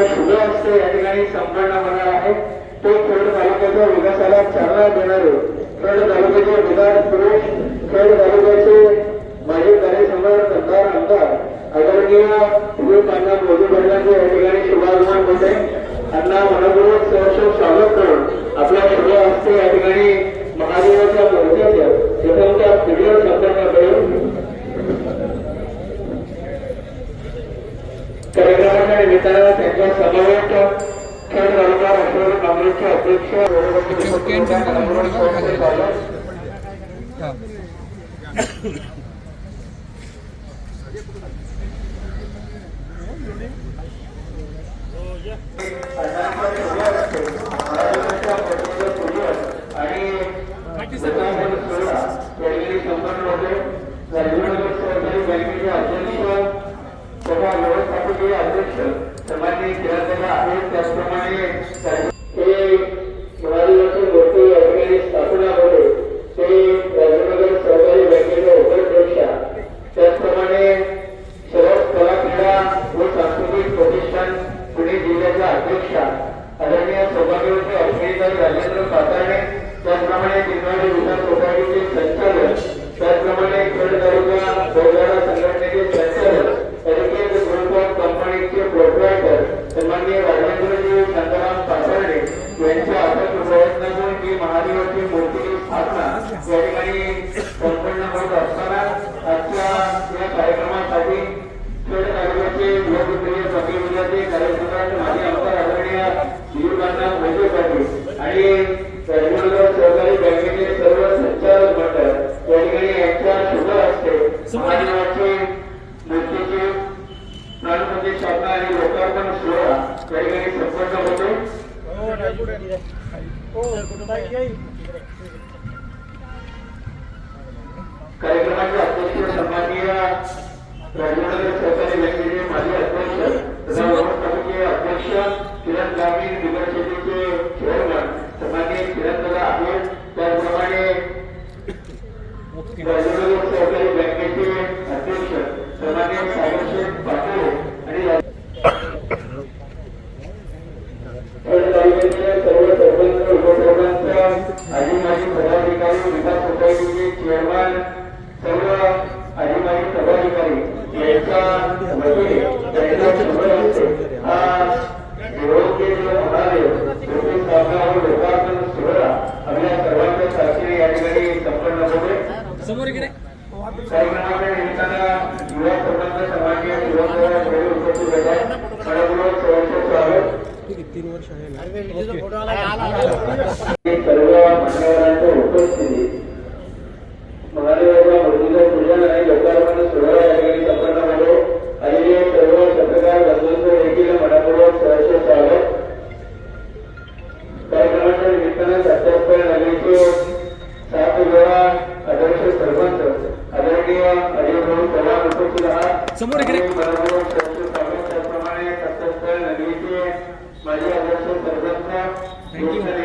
हस्ते या ठिकाणी संपन्न होणार आहे. ते खेड तालुक्याच्या विकासाला चालना देणारे खेड तालुक्याचे विधान पुरुष खेड तालुक्याचे माजी कार्यसम्राट मतदार आमदार आदरणीय विवेक अण्णा मोदी वर्गाचे या ठिकाणी शुभागमन होते त्यांना मनपूर्वक सहर्ष स्वागत करून आपल्या शुभ हस्ते या ठिकाणी महादेवाच्या मूर्तीचं प्रथम त्या व्हिडिओ संपन्न करून कार्यक्रमाच्या निमित्तानं समवेत खेड तालुका राष्ट्रवादी काँग्रेसचे अध्यक्ष अध्यक्षा आदरणीय सौभाग्यवती अभिनेता राजेंद्र पाताळे त्याचप्रमाणे दिनवाडी विकास सोसायटीचे संचालक त्याचप्रमाणे खेड तालुका बैलगाडा संघटनेचे संचालक एलिकेट ग्रुप ऑफ कंपनीचे प्रोप्रायटर सन्माननीय राजेंद्रजी शांताराम पाथर्डे यांच्या अथक प्रयत्नातून ही महादेवाची मूर्तीची स्थापना या ठिकाणी संपन्न होत असताना आजच्या या कार्यक्रमात प्राणप्रतिष्ठापना आणि लोकार्पण सोहळा या ठिकाणी संपन्न होते कार्यक्रमाचे अध्यक्ष सन्माननीय आजी माजी पदाधिकारी विकास सोसायटीचे चेअरमन सर्व आजी माजी पदाधिकारी यांच्या वतीने त्यांच्या शुभ हस्ते हा निरोगी महादेव मूर्ती स्थापना व लोकार्पण सोहळा आपल्या सर्वांच्या साक्षीने या ठिकाणी संपन्न होते समोर इकडे. कार्यक्रमाच्या निमित्तानं युवा उपस्थित होतात. मनपूर्वक स्वागत. तीन वर्ष समोर इकडे. आणि